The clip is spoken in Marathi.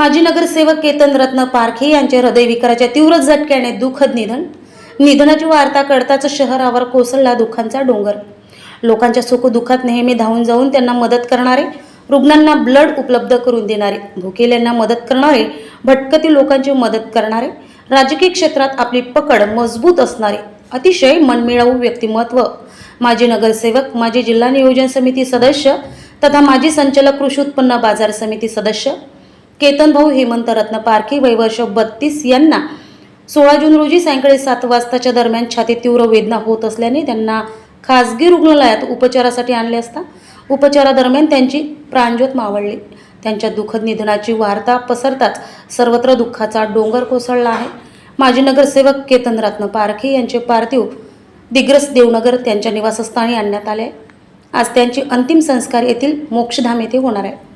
माजी नगरसेवक केतन रत्न पारखे यांचे हृदयविकाराच्या तीव्र झटक्याने दुःखद निधन. निधनाची वार्ता कळताच शहरावर कोसळला दुःखांचा डोंगर. लोकांच्या सुखदुःखात नेहमी धावून जाऊन त्यांना मदत करणारे रुग्णांना ब्लड उपलब्ध करून देणारे भुकेल्यांना मदत करणारे भटकती लोकांची मदत करणारे राजकीय क्षेत्रात आपली पकड मजबूत असणारे अतिशय मनमिळावू व्यक्तिमत्व. माजी नगरसेवक माजी जिल्हा नियोजन समिती सदस्य तथा माजी संचालक कृषी उत्पन्न बाजार समिती सदस्य केतन भाऊ हेमंत रत्न पारखे बत्तीस यांना सोळा जून रोजी सायंकाळी सात वाजताच्या दरम्यान छातीत तीव्र वेदना होत असल्याने त्यांना खासगी रुग्णालयात उपचारासाठी आणले असता उपचारादरम्यान त्यांची प्राणज्योत मावळली. त्यांच्या दुःखद निधनाची वार्ता पसरताच सर्वत्र दुःखाचा डोंगर कोसळला आहे. माजी नगरसेवक केतन रत्न पारखे यांचे पार्थिव दिग्रस देवनगर त्यांच्या निवासस्थानी आणण्यात आले आहे. आज त्यांचे अंतिम संस्कार येथील मोक्षधाम येथे होणार आहे.